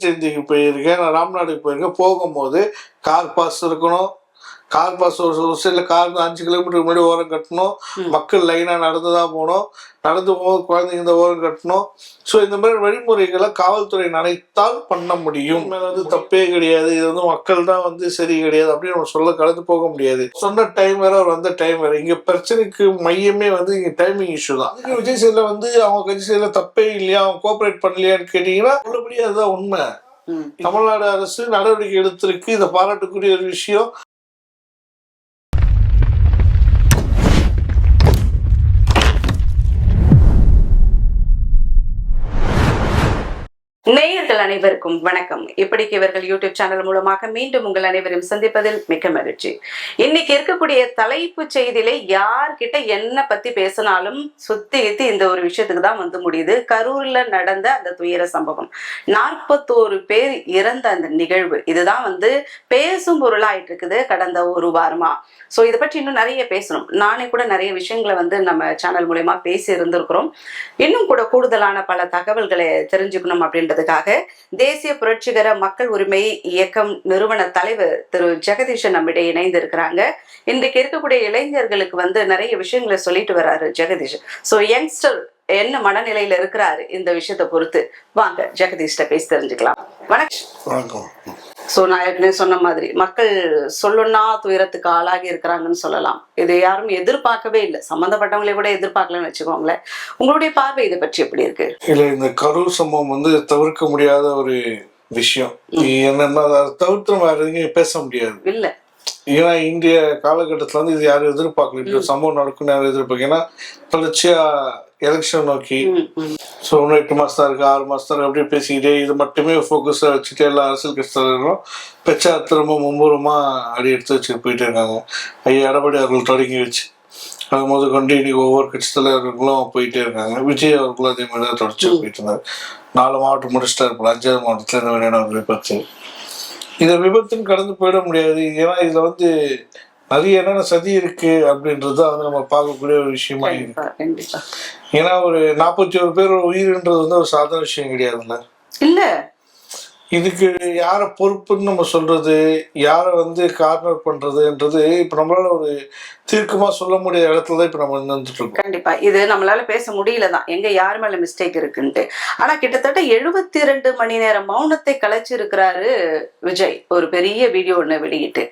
செஞ்சுக்கு போயிருக்கேன் நான் ராம்நாடுக்கு போயிருக்கேன் போகும்போது கார் பாஸ் இருக்கணும் கார் பாஸ் ஒரு சைடில் கார் அஞ்சு கிலோமீட்டருக்கு முன்னாடி ஓரம் கட்டணும். மக்கள் லைனாக நடந்து தான் போகணும். நடந்து போகும்போது குழந்தைங்க இந்த ஓரம் கட்டணும். ஸோ இந்த மாதிரி வழிமுறைகளை காவல்துறை நினைத்தால் பண்ண முடியும். வந்து தப்பே கிடையாது. இது வந்து மக்கள் தான் வந்து சரி கிடையாது அப்படின்னு நம்ம சொல்ல கலந்து போக முடியாது. சொன்ன டைம் வேற அவர் வந்த டைம் வேற. இங்க பிரச்சனைக்கு மையமே வந்து இங்க டைமிங் இஷ்யூ தான். விஜய் சைடில் வந்து அவங்க கட்சி சைடில் தப்பே இல்லையா? அவங்க கோஆபரேட் பண்ணலையான்னு கேட்டீங்கன்னா உள்ளபடி அதுதான் உண்மை. தமிழ்நாடு அரசு நடவடிக்கை எடுத்திருக்கு. இதை பாராட்டுக்குரிய ஒரு விஷயம். நேயர்கள் அனைவருக்கும் வணக்கம். இப்படிக்கு இவர்கள் யூடியூப் சேனல் மூலமாக மீண்டும் உங்கள் அனைவரையும் சந்திப்பதில் மிக்க மகிழ்ச்சி. இன்னைக்கு இருக்கக்கூடிய தலைப்பு செய்தியில யார்கிட்ட என்ன பத்தி பேசினாலும் சுத்தி எத்தி இந்த ஒரு விஷயத்துக்கு தான் வந்து முடியுது. கரூர்ல நடந்த அந்த துயர சம்பவம். நாற்பத்தோரு பேர் இறந்த அந்த நிகழ்வு. இதுதான் வந்து பேசும் பொருளாயிட்டு இருக்குது கடந்த ஒரு வாரமா. சோ இதை பற்றி இன்னும் நிறைய பேசணும். நானே கூட நிறைய விஷயங்களை வந்து நம்ம சேனல் மூலயமா பேசி இருந்திருக்கிறோம் இன்னும் கூட கூடுதலான பல தகவல்களை தெரிஞ்சுக்கணும் அப்படின்னு அப்படின்றதுக்காக தேசிய புரட்சிகர மக்கள் உரிமை இயக்கம் நிறுவன தலைவர் திரு ஜெகதீஷன் நம்மிடையே இணைந்து இருக்கிறாங்க இன்றைக்கு இருக்கக்கூடிய இளைஞர்களுக்கு வந்து நிறைய விஷயங்களை சொல்லிட்டு வர்றாரு ஜெகதீஷ் ஸோ யங்ஸ்டர் என்ன மனநிலையில இருக்கிறாரு இந்த விஷயத்தை பொறுத்து? வாங்க ஜெகதீஷ்ட பேசி தெரிஞ்சுக்கலாம். வணக்கம். வணக்கம். ஸோ நான் ஏற்கனவே சொன்ன மாதிரி மக்கள் சொல்லணும்னா துயரத்துக்கு ஆளாகி இருக்கிறாங்கன்னு சொல்லலாம். இது யாரும் எதிர்பார்க்கவே இல்லை. சம்மந்தப்பட்டவங்களே கூட எதிர்பார்க்கலன்னு வச்சுக்கோங்களேன். உங்களுடைய பார்வை இதை பற்றி எப்படி இருக்கு? இல்ல இந்த கரூர் சம்பவம் வந்து தவிர்க்க முடியாத ஒரு விஷயம். என்னன்னா தவிர்த்து வேற எங்கேயும் பேச முடியாது. இல்ல. ஏன்னா இந்திய காலகட்டத்துல வந்து இது யாரும் எதிர்பார்க்கல. இப்படி ஒரு சம்பவம் நடக்கும்னு யாரும் எதிர்பார்க்க ஏன்னா தொடர்ச்சியா எலெக்ஷன் நோக்கி. ஸோ இன்னும் எட்டு மாசம் தான் இருக்கு ஆறு மாசம் தான் அப்படியே பேசிக்கிட்டே இது மட்டுமே ஃபோக்கஸாக வச்சுட்டு எல்லா அரசியல் கட்சி தலைவர்களும் பெச்சா திரும்ப மும்பூரமா அடி எடுத்து வச்சுட்டு போயிட்டே இருக்காங்க. ஐயா எடப்பாடி அவர்கள் தொடங்கி வச்சு. அது முத கொண்டு இன்னைக்கு ஒவ்வொரு கட்சி தலைவர்களும் போயிட்டே இருக்காங்க. விஜய் அவர்களும் அதே மாதிரி தான் தொடர்ச்சி போயிட்டு இருந்தாரு. நாலு மாவட்டம் முடிச்சிட்டா இருப்பாங்க அஞ்சாவது மாவட்டத்தில் இந்த மாதிரியான ஒரு இந்த விபத்துன்னு கடந்து போயிட முடியாது. ஏன்னா இதுல வந்து நிறைய என்னென்ன சதி இருக்கு அப்படின்றது வந்து நம்ம பார்க்கக்கூடிய ஒரு விஷயமா இருக்கு. ஏன்னா ஒரு நாற்பத்தி ஒரு பேர் உயிர்ன்றது வந்து ஒரு சாதாரண விஷயம் கிடையாதுல்ல? இல்ல. இதுக்கு யாரை பொறுப்புன்னு நம்ம சொல்றது யாரை வந்து கார்னர் பண்றதுன்றது இப்ப நம்மளால ஒரு தீர்க்கமா சொல்ல முடியாத இடத்துல தான் இப்ப நம்ம வந்துட்டு இருக்கோம். கண்டிப்பா. இது நம்மளால பேச முடியல தான் எங்க யார் மேல மிஸ்டேக் இருக்குன்ட்டு. ஆனா கிட்டத்தட்ட எழுபத்தி ரெண்டு மணி நேரம் மௌனத்தை கலைச்சு இருக்கிறாரு விஜய். ஒரு பெரிய வீடியோ ஒண்ணு வெளியிட்டு.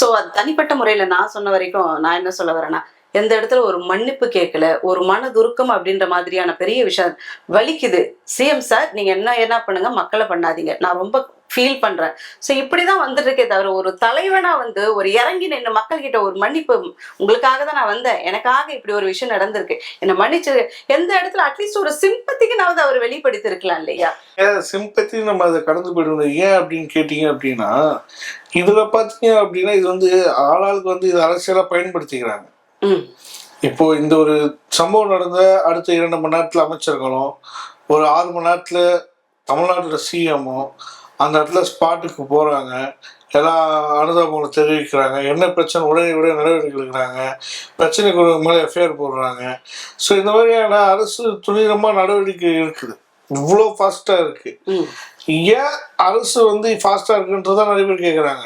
சோ அது தனிப்பட்ட முறையில நான் சொன்ன வரைக்கும் நான் என்ன சொல்ல வரேன்னா எந்த இடத்துல ஒரு மன்னிப்பு கேட்கல ஒரு மன துருக்கம் அப்படின்ற மாதிரியான பெரிய விஷயம் வலிக்குது. சிஎம் சார் நீங்க என்ன என்ன பண்ணுங்க மக்களை பண்ணாதீங்க. நான் ரொம்ப ஃபீல் பண்றேன். ஸோ இப்படிதான் வந்துட்டு இருக்கே தவிர ஒரு தலைவனா வந்து ஒரு இறங்கி நின்று மக்கள் கிட்ட ஒரு மன்னிப்பு உங்களுக்காக தான் நான் வந்தேன். எனக்காக இப்படி ஒரு விஷயம் நடந்திருக்கு. என்னை மன்னிச்சு எந்த இடத்துல அட்லீஸ்ட் ஒரு சிம்பத்திக்கு நான் அவர் வெளிப்படுத்தி இருக்கலாம் இல்லையா சிம்பத்தி நம்ம அதை கடந்து போயிடணும். ஏன் அப்படின்னு கேட்டீங்க அப்படின்னா இதுல பாத்தீங்க அப்படின்னா இது வந்து ஆளாளுக்கு வந்து இது அரசியலா பயன்படுத்திக்கிறாங்க. இப்போ இந்த ஒரு சம்பவம் நடந்த அடுத்த இரண்டு மணி நேரத்துல அமைச்சர்களும் ஒரு ஆறு மணி நேரத்துல தமிழ்நாட்டோட சிஎம்மும் அந்த இடத்துல ஸ்பாட்டுக்கு போறாங்க. எல்லா அனுதாபங்களை தெரிவிக்கிறாங்க. என்ன பிரச்சனை? உடனே உடனே நடவடிக்கை எடுக்கிறாங்க. பிரச்சனைக்கு ஒரு மேலே எஃப்ஐஆர் போடுறாங்க. ஸோ இந்த மாதிரியான அரசு துணிகரமாக நடவடிக்கை இருக்குது. இவ்வளோ ஃபாஸ்ட்டாக இருக்கு. ம். ஏன் அரசு வந்து ஃபாஸ்ட்டாக இருக்குன்றதான் நிறைய பேர் கேட்குறாங்க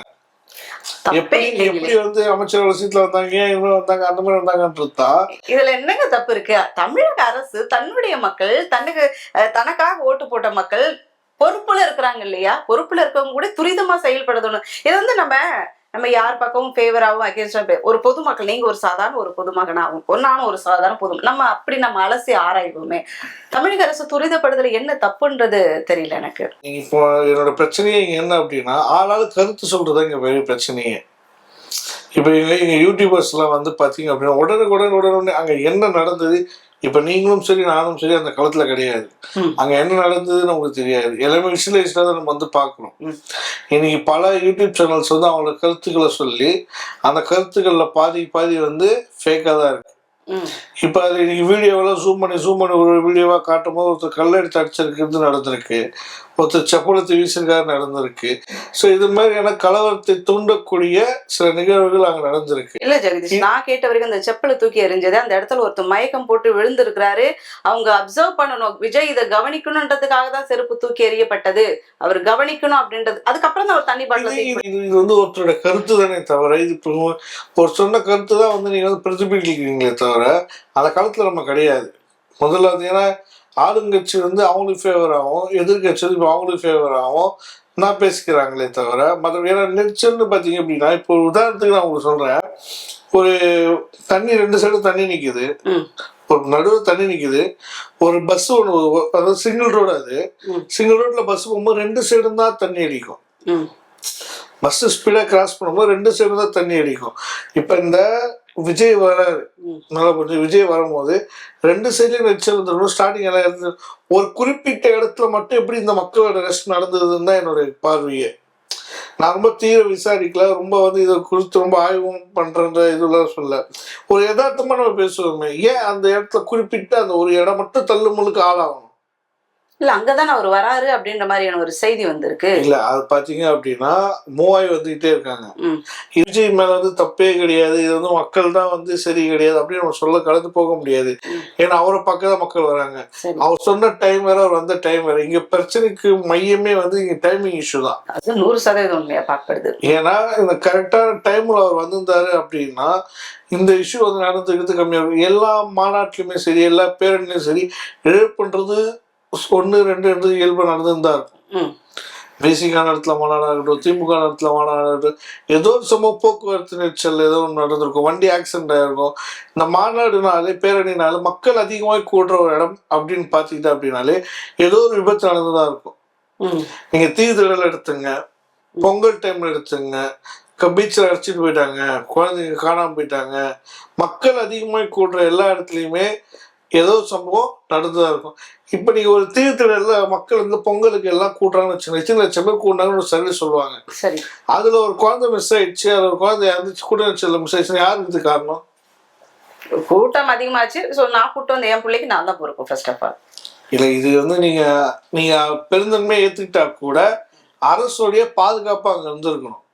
எப்படி எப்படி வந்து அமைச்சர்கள் சீட்டில் வந்தாங்க இவங்க வந்தாங்க அந்த மாதிரி வந்தாங்கன்றது இதுல என்னங்க தப்பு இருக்கு? தமிழக அரசு தன்னுடைய மக்கள் தனக்கு தனக்காக ஓட்டு போட்ட மக்கள் பொறுப்புல இருக்கிறாங்க இல்லையா? பொறுப்புல இருக்கவங்க கூட துரிதமா செயல்படுத்தணும் இது வந்து நம்ம நம்ம யார் பக்கமும் ஃபேவராகவும் அகேன்ஸ்டாக ஒரு பொதுமக்கள் நீங்க ஒரு சாதாரண ஒரு பொதுமகனாகவும் ஒரு ஒரு சாதாரண பொது நம்ம அப்படி நம்ம அலசி ஆராய்வோமே. தமிழக அரசு துரிதப்படுதல என்ன தப்புன்றது தெரியல எனக்கு. இப்போ என்னோட பிரச்சனையே இங்க என்ன அப்படின்னா ஆளால் கருத்து சொல்றது இங்க பெரிய பிரச்சனையே. இப்போ எங்க எங்க யூடியூபர்ஸ்லாம் வந்து பார்த்தீங்க அப்படின்னா உடனுக்குடன் உடனே அங்க என்ன நடந்தது இப்போ நீங்களும் சரி நானும் சரி அந்த களத்துல கிடையாது. அங்க என்ன நடந்ததுன்னு நமக்கு தெரியாது எல்லாமே விசுவலைஸ்டாக தான் நம்ம வந்து பார்க்கணும். இன்னைக்கு பல யூடியூப் சேனல்ஸ் வந்து அவங்களோட கருத்துக்களை சொல்லி அந்த கருத்துக்களில் பாதி பாதி வந்து ஃபேக்காக தான் இருக்கு இப்போ அது இன்னைக்கு வீடியோவெல்லாம் ஜூம் பண்ணி ஜூம் பண்ணி ஒரு வீடியோவாக காட்டும் போது ஒருத்தர் கல்லெடுத்து அடிச்சிருக்கிறது நடந்திருக்கு. ஒருத்தர் செப்பலத்தை வீசிருக்காரு நடந்திருக்கு. ஸோ இது மாதிரியான கலவரத்தை தூண்டக்கூடிய சில நிகழ்வுகள் அங்கே நடந்திருக்கு. இல்ல ஜெகதீஷ் நான் கேட்ட வரைக்கும் அந்த செப்பலை தூக்கி எறிஞ்சது அந்த இடத்துல ஒருத்தர் மயக்கம் போட்டு விழுந்திருக்கிறாரு. அவங்க அப்சர்வ் பண்ணணும். விஜய் இதை கவனிக்கணுன்றதுக்காக தான் செருப்பு தூக்கி எறியப்பட்டது. அவர் கவனிக்கணும் அப்படின்றது. அதுக்கப்புறம் தான் அவர் தண்ணி பாட்டில் இது- வந்து ஒருத்தரோட கருத்து தானே தவிர இது இப்போ ஒரு சொன்ன கருத்து தான் வந்து நீங்கள் வந்து பிரதிபலிக்கிறீங்களே தவிர. அந்த காலத்தில் நம்ம கிடையாது. முதல்ல ஏன்னா ஆளுங்கட்சி வந்து அவங்களுக்கு ஃபேவர் ஆகும் எதிர்கட்சி வந்து இப்போ அவங்களுக்கு ஃபேவர் ஆகும். நான் பேசிக்கிறாங்களே தவிர மற்ற ஏன்னா நெரிச்சல்னு பார்த்தீங்க அப்படின்னா இப்போ உதாரணத்துக்கு நான் உங்களுக்கு சொல்கிறேன் ஒரு தண்ணி ரெண்டு சைடு தண்ணி நிற்குது ஒரு நடுவில் தண்ணி நிற்குது ஒரு பஸ் ஒன்று அதாவது சிங்கிள் ரோடு அது. சிங்கிள் ரோட்டில் பஸ் போகும்போது ரெண்டு சைடும் தான் தண்ணி அடிக்கும். பஸ் ஸ்பீடாக கிராஸ் பண்ணும்போது ரெண்டு சைடு தான் தண்ணி அடிக்கும். இப்போ இந்த விஜய் வராரு ம். நல்லா புரிஞ்சு விஜய் வரும்போது ரெண்டு சைட்லையும் நெரிச்சல் இருந்திருக்கணும் ஸ்டார்டிங் எல்லாம் இருந்து ஒரு குறிப்பிட்ட இடத்துல மட்டும் எப்படி இந்த மக்களோட ரெஸ்ட் நடந்ததுன்னு தான் என்னுடைய பார்வையே. நான் ரொம்ப தீர விசாரிக்கல ரொம்ப வந்து இதை குறித்து ரொம்ப ஆய்வும் பண்றேன்ற இதெல்லாம் சொல்ல ஒரு யதார்த்தமா நம்ம பேசுவோமே. ஏன் அந்த இடத்துல குறிப்பிட்ட அந்த ஒரு இடம் மட்டும் தள்ளுமுழுக்கு ஆளாகணும்? இல்ல அங்கதானே அவர் வராரு அப்படின்ற மாதிரியான ஒரு செய்தி வந்திருக்கு. இல்ல அது பாத்தீங்க அப்படின்னா மூவாய் வந்துகிட்டே இருக்காங்க. விஜய் மேல வந்து தப்பே கிடையாது. இது வந்து மக்கள் தான் வந்து சரி கிடையாது அப்படின்னு நம்ம சொல்ல கலந்து போக முடியாது. ஏன்னா அவரை பார்க்க தான் மக்கள் வராங்க. அவர் சொன்ன டைம் வேற அவர் வந்த டைம் வேற. இங்க பிரச்சனைக்கு மையமே வந்து இங்க டைமிங் இஷ்யூ தான். அது நூறு சதவீதம் உண்மையா பார்க்கப்படுது. ஏன்னா இந்த கரெக்டான டைம்ல அவர் வந்திருந்தாரு அப்படின்னா இந்த இஷ்யூ வந்து நடந்துக்கிறது கம்மியாகும் எல்லா மாநாட்டிலுமே சரி எல்லா பேரணிலையும் சரி இழப்புன்றது ஒன்று ரெண்டு ரெண்டு இயல்பு நடந்துன்னு தான் இருக்கும் பேசிக்கா நடத்துல மாநாடாகட்டும் திமுக நடத்துல மாநாடாகட்டும் ஏதோ ஒரு சம போக்குவரத்து நெரிச்சல் ஏதோ ஒன்று நடந்திருக்கும். வண்டி ஆக்சிடென்ட் ஆயிருக்கும். இந்த மாநாடுனாலே பேரணினால மக்கள் அதிகமாக கூடுற ஒரு இடம் அப்படின்னு பார்த்துக்கிட்டா அப்படின்னாலே ஏதோ ஒரு விபத்து நடந்துதான் இருக்கும். நீங்கள் தீதிடல் எடுத்துங்க பொங்கல் டைம்ல எடுத்துங்க பீச்சில் அடிச்சிட்டு போயிட்டாங்க குழந்தைங்க காணாமல் போயிட்டாங்க மக்கள் அதிகமாக கூடுற எல்லா இடத்துலையுமே ஏதோ சம்பவம் நடந்துதான் இருக்கும். இப்போ நீங்கள் ஒரு தீர்த்திடல மக்கள் வந்து பொங்கலுக்கு எல்லாம் கூட்டுறாங்கன்னு வச்சுக்கோங்க. எத்தனை லட்சம் பேர் கூட்டாங்கன்னு ஒரு சர்வே சொல்லுவாங்க. சரி. அதில் ஒரு குழந்தை மிஸ் ஆயிடுச்சு அதில் ஒரு குழந்தை இறந்துச்சு கூட மிஸ் ஆயிடுச்சு யாருக்கு இது காரணம்? கூட்டம் அதிகமாச்சு. ஸோ நான் கூட்டம் வந்து என் பிள்ளைக்கு நான் தான் பொறுப்பு ஃபர்ஸ்ட் ஆஃப் ஆல் இல்லை இது வந்து நீங்கள் நீங்கள் பெருந்தன்மையை ஏற்றுக்கிட்டா கூட அரசுடைய பாதுகாப்பு அங்கே இருந்திருக்கணும்.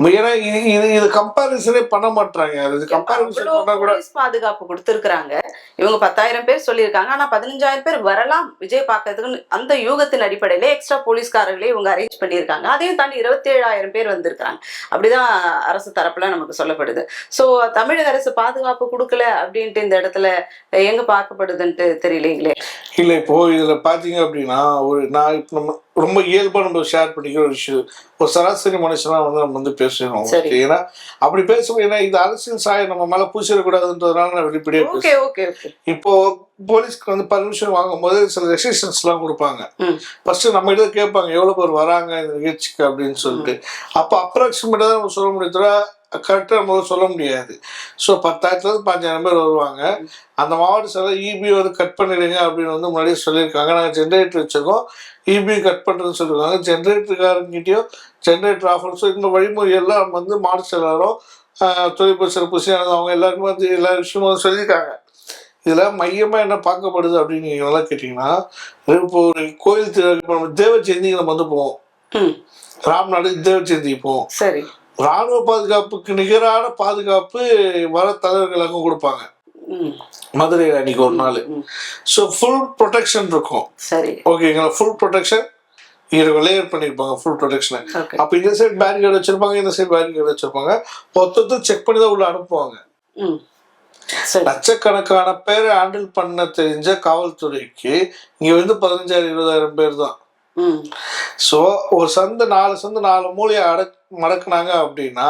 ஏன்னா இது இது இது கம்பாரிசனே பண்ண மாட்டாங்க இது கம்பாரிசன் பண்ணா கூட பாதுகாப்பு கொடுத்திருக்கிறாங்க. இவங்க பத்தாயிரம் பேர் சொல்லியிருக்காங்க. ஆனா பதினஞ்சாயிரம் பேர் வரலாம் விஜய் பார்க்கறதுக்கு அந்த யூகத்தின் அடிப்படையில எக்ஸ்ட்ரா போலீஸ்காரர்களே இவங்க அரேஞ்ச் பண்ணியிருக்காங்க. அதையும் தாண்டி இருபத்தி ஏழாயிரம் பேர் வந்திருக்காங்க அப்படிதான் அரசு தரப்புல நமக்கு சொல்லப்படுது. சோ தமிழக அரசு பாதுகாப்பு கொடுக்கல அப்படின்ட்டு இந்த இடத்துல எங்க பார்க்கப்படுதுன்ட்டு தெரியலைங்களே. இல்லை இப்போ இதுல பாத்தீங்க அப்படின்னா ஒரு நான் இப்போ நம்ம ரொம்ப இயல்பா நம்ம ஷேர் பண்ணிக்கிற ஒரு விஷயம். ஒரு சராசரி மனுஷனா வந்து நம்ம வந்து பேசணும். ஏன்னா அப்படி பேசுவோம் ஏன்னா இது அரசியல் சாயம் நம்ம மேல பூசிடக்கூடாதுன்றதுனால நான் வெளிப்படையா பேசுறேன். Okay okay. ஓகே இப்போ போலீஸ்க்கு வந்து பர்மிஷன் வாங்கும்போது சில ரெஸ்ட்ரிக்ஷன்ஸ் எல்லாம் கொடுப்பாங்க ஃபர்ஸ்ட் நம்ம கிட்ட கேட்பாங்க எவ்வளவு பேர் வராங்க இந்த நிகழ்ச்சிக்கு? அப்படின்னு சொல்லிட்டு. அப்போ அப்ராக்சிமேட்டா தான் நம்ம சொல்ல முடியும் தவிர கரெக்டாக நம்மளால சொல்ல முடியாது. ஸோ பத்தாயிரத்துலேருந்து பாஞ்சாயிரம் பேர் வருவாங்க. அந்த மாவட்ட சில இபி வந்து கட் பண்ணிடுங்க அப்படின்னு வந்து முன்னாடியே சொல்லியிருக்காங்க. நாங்கள் ஜென்ரேட்டர் வச்சுருக்கோம். இபி கட் பண்ணுறதுன்னு சொல்லியிருக்காங்க. ஜென்ரேட்டருக்காரங்கிட்டையும் ஜென்ரேட்டர் ஆஃபர் ஸோ இந்த வழிமுறை எல்லாம் வந்து மாவட்ட செயலாளரும் தொழில்நுட்ப சிறப்பு அவங்க எல்லாருமே வந்து எல்லா விஷயமும் சொல்லியிருக்காங்க. இதில் மையமாக என்ன பார்க்கப்படுது அப்படின்னு நீங்கள் நல்லா கேட்டிங்கன்னா இப்போ ஒரு கோயில் திரு இப்போ நம்ம தேவ ஜெயந்திக்கு நம்ம வந்து போவோம். ராம்நாடு தேவ ஜெயந்திக்கு போவோம். சரி. ராணுவ பாதுகாப்புக்கு நிகரான பாதுகாப்பு வர தலைவர்களுக்கும் கொடுப்பாங்க. மதுரையில் அன்னைக்கு ஒரு நாள். ஸோ ஃபுல் ப்ரொடெக்ஷன் இருக்கும். சரி. ஓகேங்களா ஃபுல் ப்ரொடெக்ஷன் இரு லேயர் பண்ணியிருப்பாங்க ஃபுல் ப்ரொடெக்ஷனை அப்போ இந்த சைடு பேரிகேட் வச்சிருப்பாங்க இந்த சைடு பேரிகேட் வச்சிருப்பாங்க. மொத்தத்தும் செக் பண்ணி தான் உள்ள அனுப்புவாங்க. லட்சக்கணக்கான பேரை ஹேண்டில் பண்ண தெரிஞ்ச காவல்துறைக்கு இங்கே வந்து பதினஞ்சாயிரம் இருபதாயிரம் பேர் தான். ஸோ ஒரு சந்து நாலு சந்து நாலு மூலையை அடக் மடக்குனாங்க அப்படின்னா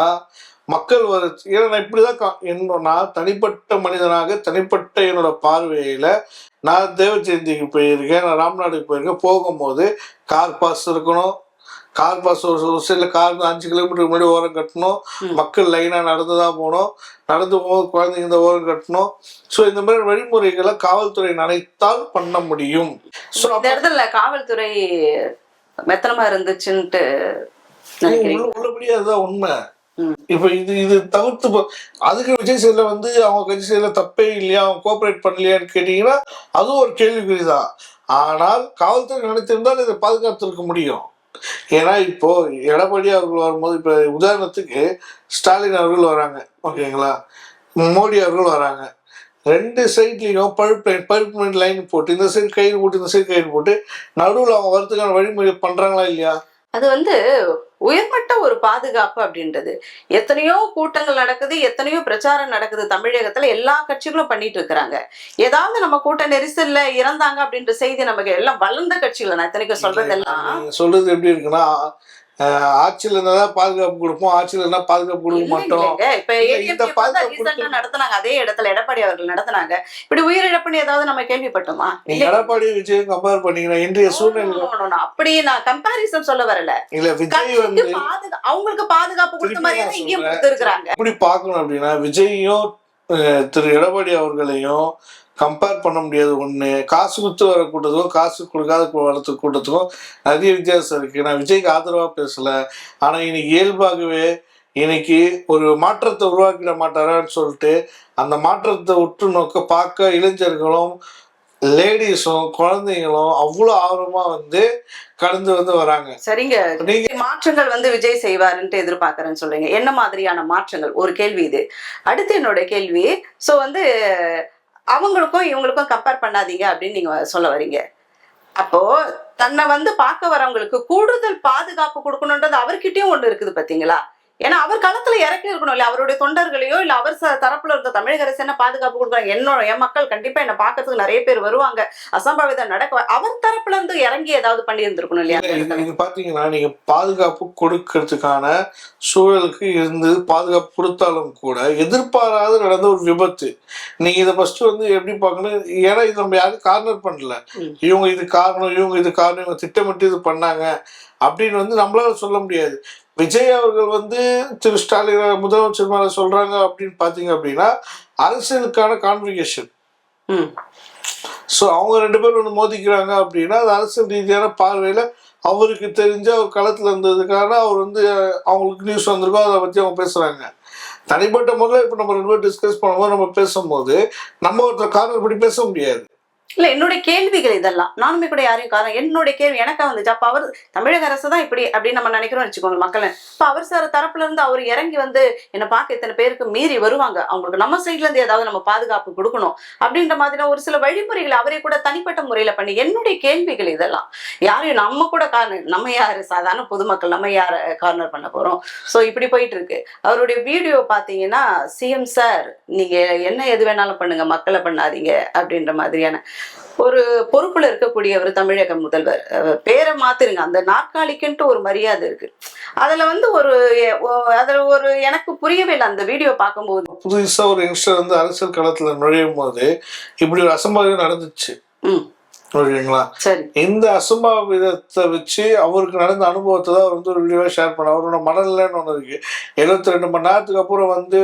மக்கள் வர ஏன்னா நான் இப்படிதான் என்னோட நான் தனிப்பட்ட மனிதனாக தனிப்பட்ட என்னோட பார்வையில நான் தேவ ஜெயந்திக்கு போயிருக்கேன். நான் ராம்நாடுக்கு போயிருக்கேன். போகும்போது கார் பாஸ் இருக்கணும். கார் பாஸ் ஒரு ஒரு சைடில் கார் அஞ்சு கிலோமீட்டருக்கு முன்னாடி ஓரம் கட்டணும். மக்கள் லைனாக நடந்து தான் போகணும். நடந்து போகும்போது குழந்தைங்க இந்த ஓரம் கட்டணும். ஸோ இந்த மாதிரி வழிமுறைகளை காவல்துறை நினைத்தால் பண்ண முடியும். ஸோ இந்த இடத்துல காவல்துறை மெத்தனமா இருந்துச்சுன்ட்டு நினைக்கிறீங்க? உள்ளபடியே அதுதான் உண்மை. இப்ப இது இது தவிர்த்து அதுக்கு விஜய் சைடுல வந்து அவங்க கட்சி சைடுல தப்பே இல்லையா? அவங்க கோஆபரேட் பண்ணலையான்னு கேட்டீங்கன்னா அதுவும் ஒரு கேள்விக்குறிதான் ஆனால் காவல்துறை நினைத்திருந்தால் இதை பாதுகாத்திருக்க முடியும். ஏன்னா இப்போ எடப்பாடி அவர்கள் வரும்போது இப்ப உதாரணத்துக்கு ஸ்டாலின் அவர்கள் வராங்க. ஓகேங்களா? மோடி அவர்கள் வராங்க. ரெண்டு சைட்லயும் பழுப்பு லைன் பழுப்பு லைன் போட்டு இந்த சைடு கயிறு போட்டு இந்த சைடு கயிறு போட்டு நடுவில் அவங்க வரதுக்கான வழிமுறை பண்றாங்களா இல்லையா? அது வந்து உயர்மட்ட ஒரு பாதுகாப்பு அப்படின்றது. எத்தனையோ கூட்டங்கள் நடக்குது எத்தனையோ பிரச்சாரம் நடக்குது தமிழகத்துல. எல்லா கட்சிகளும் பண்ணிட்டு இருக்கிறாங்க. ஏதாவது நம்ம கூட்ட நெரிசல்ல இறந்தாங்க அப்படின்ற செய்தி நமக்கு எல்லாம் வளர்ந்த கட்சிகள். நான் இத்தனைக்கும் சொல்றதெல்லாம் நீங்க சொல்றது எப்படி இருக்குன்னா ஆட்சியில இருந்தா பாதுகாப்பு கொடுப்போம். ஆட்சியில இருந்தா பாதுகாப்பு கொடுக்க மாட்டோம். நடத்துனாங்க. அதே இடத்துல எடப்பாடி அவர்கள் நடத்துனாங்க. இப்படி உயிரிழப்புன்னு ஏதாவது நம்ம கேள்விப்பட்டோமா? நீங்க எடப்பாடி விஜய் கம்பேர் பண்ணீங்கன்னா இன்றைய சூழ்நிலை. அப்படி நான் கம்பாரிசன் சொல்ல வரல. இல்ல விஜய் வந்து அவங்களுக்கு பாதுகாப்பு கொடுத்த மாதிரியே இங்கேயும். கொடுத்துருக்காங்க எப்படி பார்க்கணும் அப்படின்னா விஜயும் திரு எடப்பாடி அவர்களையும் கம்பேர் பண்ண முடியாது ஒண்ணு. காசு கொடுத்து வர கூட்டத்துக்கும் காசு கொடுக்காத வரத்து கூட்டத்துக்கும் நிறைய வித்தியாசம் இருக்கு. நான் விஜய்க்கு ஆதரவா பேசல. ஆனா இன்னைக்கு இயல்பாகவே இன்னைக்கு ஒரு மாற்றத்தை உருவாக்கிட மாட்டாரான்னு சொல்லிட்டு அந்த மாற்றத்தை உற்று நோக்க பார்க்க இளைஞர்களும் லேடிஸும் குழந்தைங்களும் அவ்வளோ ஆர்வமா வந்து கடந்து வந்து வராங்க. சரிங்க. நீங்க மாற்றங்கள் வந்து விஜய் செய்வாருன்ட்டு எதிர்பார்க்கறேன்னு சொல்றீங்க என்ன மாதிரியான மாற்றங்கள்? ஒரு கேள்வி இது. அடுத்து என்னோட கேள்வி. சோ வந்து அவங்களுக்கும் இவங்களுக்கும் கம்பேர் பண்ணாதீங்க அப்படின்னு நீங்க சொல்ல வரீங்க. அப்போ தன்னை வந்து பார்க்க வரவங்களுக்கு கூடுதல் பாதுகாப்பு கொடுக்கணுன்றது அவர்கிட்டயும் ஒண்ணு இருக்குது பாத்தீங்களா? ஏன்னா அவர் களத்துல இறக்கி இருக்கணும் இல்ல அவருடைய தொண்டர்களையோ இல்ல அவர் தரப்புல இருக்க தமிழக அரசு என்ன பாதுகாப்பு கொடுக்குறாங்க? என்னோட என் மக்கள் கண்டிப்பா என்ன பார்க்கறதுக்கு நிறைய பேர் வருவாங்க. அசம்பாவிதம் நடக்க அவர் தரப்புல இருந்து இறங்கி ஏதாவது பண்ணி இருந்திருக்கணும் இல்லையா? இது பாத்தீங்கன்னா நீங்க பாதுகாப்பு கொடுக்கறதுக்கான சூழலுக்கு இருந்து பாதுகாப்பு கொடுத்தாலும் கூட எதிர்பாராத நடந்த ஒரு விபத்து. நீங்க இதை ஃபர்ஸ்ட் வந்து எப்படி பார்க்கணும்? ஏன்னா இது நம்ம யாரும் கார்னர் பண்ணல. இவங்க இது காரணம் இவங்க இது காரணம் இவங்க திட்டமிட்டு இது பண்ணாங்க அப்படின்னு வந்து நம்மளால சொல்ல முடியாது. விஜய் அவர்கள் வந்து திரு ஸ்டாலின் முதலமைச்சர் மேல சொல்றாங்க அப்படின்னு பாத்தீங்க அப்படின்னா அரசியலுக்கான கான்வெகேஷன் ஸோ அவங்க ரெண்டு பேரும் ஒன்று மோதிக்கிறாங்க அப்படின்னா அது அரசியல் ரீதியான பார்வையில் அவருக்கு தெரிஞ்ச அவர் களத்தில் இருந்ததுக்கான அவர் வந்து அவங்களுக்கு நியூஸ் வந்திருக்கோ அதை பற்றி அவங்க பேசுகிறாங்க தனிப்பட்ட முறையில் இப்போ நம்ம ரெண்டு பேரும் டிஸ்கஸ் பண்ணும்போது நம்ம பேசும்போது நம்ம ஒருத்தர் காரணம் படி பேச முடியாது. இல்ல என்னுடைய கேள்விகள் இதெல்லாம். நானுமே கூட யாரையும் காரணம் என்னுடைய கேள்வி எனக்கா வந்துச்சு? அப்ப அவர் தமிழக அரசு தான் இப்படி அப்படின்னு நம்ம நினைக்கிறோம் வச்சுக்கோங்க மக்கள். இப்ப அவர் சார் தரப்புல இருந்து அவர் இறங்கி வந்து என்ன பார்க்க இத்தனை பேருக்கு மீறி வருவாங்க. அவங்களுக்கு நம்ம சைட்ல இருந்து ஏதாவது நம்ம பாதுகாப்பு கொடுக்கணும். அப்படின்ற மாதிரி ஒரு சில வழிமுறைகளை அவரே கூட தனிப்பட்ட முறையில பண்ணி என்னுடைய கேள்விகள் இதெல்லாம். யாரையும் நம்ம கூட கார்னர் நம்ம யாரு? சாதாரண பொதுமக்கள் நம்ம யார கார்னர் பண்ண போறோம்? சோ இப்படி போயிட்டு இருக்கு அவருடைய வீடியோ பாத்தீங்கன்னா சிஎம் சார் நீங்க என்ன எது வேணாலும் பண்ணுங்க. மக்களை பண்ணாதீங்க. அப்படின்ற மாதிரியான ஒரு பொறுப்புல இருக்கக்கூடியவர் தமிழக முதல்வர். பேரை மாத்திருங்க. அந்த நாற்காலிக்குன்ட்டு ஒரு மரியாதை இருக்கு. அதுல வந்து ஒரு அதுல ஒரு எனக்கு புரியவே இல்லை அந்த வீடியோ பார்க்கும்போது. புதுசாக ஒரு யங்ஸ்டர் வந்து அரசியல் களத்தில் நுழையும் போது இப்படி ஒரு அசம்பாவிதம் நடந்துச்சு. ஓகேங்களா இந்த அசம்பாவிதத்தை வச்சு அவருக்கு நடந்த அனுபவத்தை தான் வந்து ஒரு வீடியோவாக ஷேர் பண்ண அவரோட மனநிலைன்னு ஒன்று இருக்கு. எழுபத்தி ரெண்டு மணி நேரத்துக்கு அப்புறம் வந்து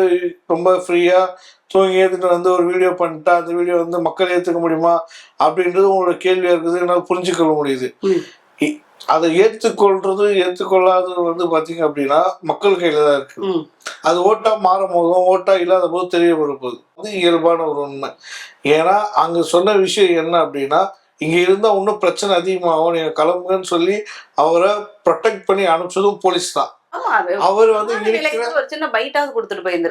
ரொம்ப ஃப்ரீயாக தூங்கி ஏற்றுட்டு வந்து ஒரு வீடியோ பண்ணிட்டா அந்த வீடியோ வந்து மக்கள் ஏற்றுக்க முடியுமா? அப்படின்றது உங்களோட கேள்வியாக இருக்குது. என்னால் புரிஞ்சுக்கொள்ள முடியுது. அதை ஏற்றுக்கொள்றது ஏற்றுக்கொள்ளாதது வந்து பார்த்தீங்க அப்படின்னா மக்கள் கையில் தான் இருக்குது ம். அது ஓட்டா மாறும் போதும் ஓட்டா இல்லாத போது தெரிய வரும் போது. அது இயல்பான ஒரு உண்மை. ஏன்னா அங்க சொன்ன விஷயம் என்ன அப்படின்னா இங்க இருந்தா இன்னும் பிரச்சனை அதிகமாகும். நீங்க கிளம்புங்கன்னு சொல்லி அவரை ப்ரொடெக்ட் பண்ணி அனுப்பிச்சதும் போலீஸ் தான். அவர் வந்து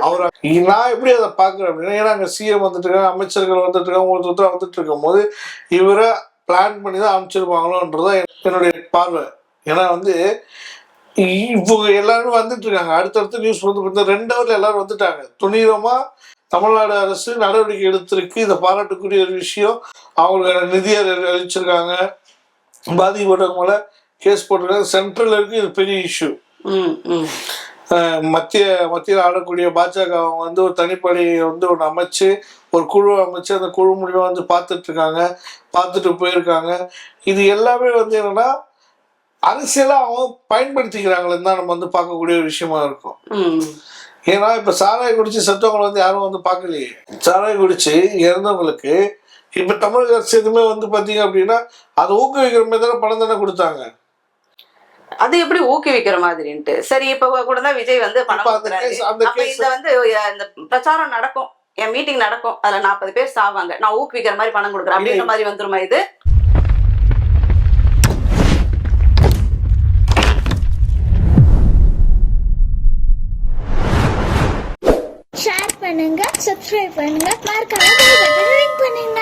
அவரை நான் எப்படி அதை பாக்குறேன் அப்படின்னா ஏன்னா அங்க சிஎம் வந்துட்டு இருக்காங்க அமைச்சர்கள் வந்துட்டு இருக்காங்க ஒருத்தர் வந்துட்டு இருக்கும் போது இவரை பிளான் பண்ணி தான் அனுப்பிச்சிருப்பாங்களோன்றதான் என்னுடைய பார்வை. ஏன்னா வந்து இவங்க எல்லாரும் வந்துட்டு இருக்காங்க. அடுத்தடுத்து நியூஸ் வந்து ரெண்டு ஹவர்ல எல்லாரும் வந்துட்டாங்க. துணிதமா தமிழ்நாடு அரசு நடவடிக்கை எடுத்திருக்கு. இதை பாராட்டுக்குரிய ஒரு விஷயம். அவங்களுக்கு நிதியை அளிச்சிருக்காங்க. பாதிக்கப்பட்டவங்க மேல கேஸ் போட்டிருக்காங்க. சென்ட்ரல் இருக்கு. இது பெரிய இஷ்யூ மத்திய மத்தியில் ஆடக்கூடிய பாஜக அவங்க வந்து ஒரு தனிப்படையை வந்து ஒன்று அமைச்சு ஒரு குழு அமைச்சு அந்த குழு மூலியமா வந்து பார்த்துட்டு இருக்காங்க பார்த்துட்டு போயிருக்காங்க. இது எல்லாமே வந்து என்னன்னா அரசியலா அவங்க பயன்படுத்திக்கிறாங்களேன்னு தான் நம்ம வந்து பார்க்கக்கூடிய ஒரு விஷயமா இருக்கும். ஏன்னா இப்ப சாராயம் குடிச்சு செத்தவங்களை வந்து யாரும் வந்து பார்க்கலையே. சாராயம் குடிச்சு இறந்தவங்களுக்கு இப்ப தமிழக அரசு எதுவுமே வந்து பாத்தீங்க அப்படின்னா அதை ஊக்குவிக்கிற மாதிரி தானே பணம் தானே கொடுத்தாங்க. அது எப்படி ஊக்குவிக்கிற மாதிரின்ட்டு. சரி இப்ப கூட தான் விஜய் வந்து பணம் அப்ப இந்த வந்து இந்த பிரச்சாரம் நடக்கும். என் மீட்டிங் நடக்கும். அதுல நாற்பது பேர் சாவாங்க. நான் ஊக்குவிக்கிற மாதிரி பணம் கொடுக்குறேன். அப்படின்ற மாதிரி வந்துருமா இது? பண்ணுங்க சப்ஸ்கிரைப் பண்ணுங்க மறக்காம பெல் பட்டன் ரிங் பண்ணுங்க.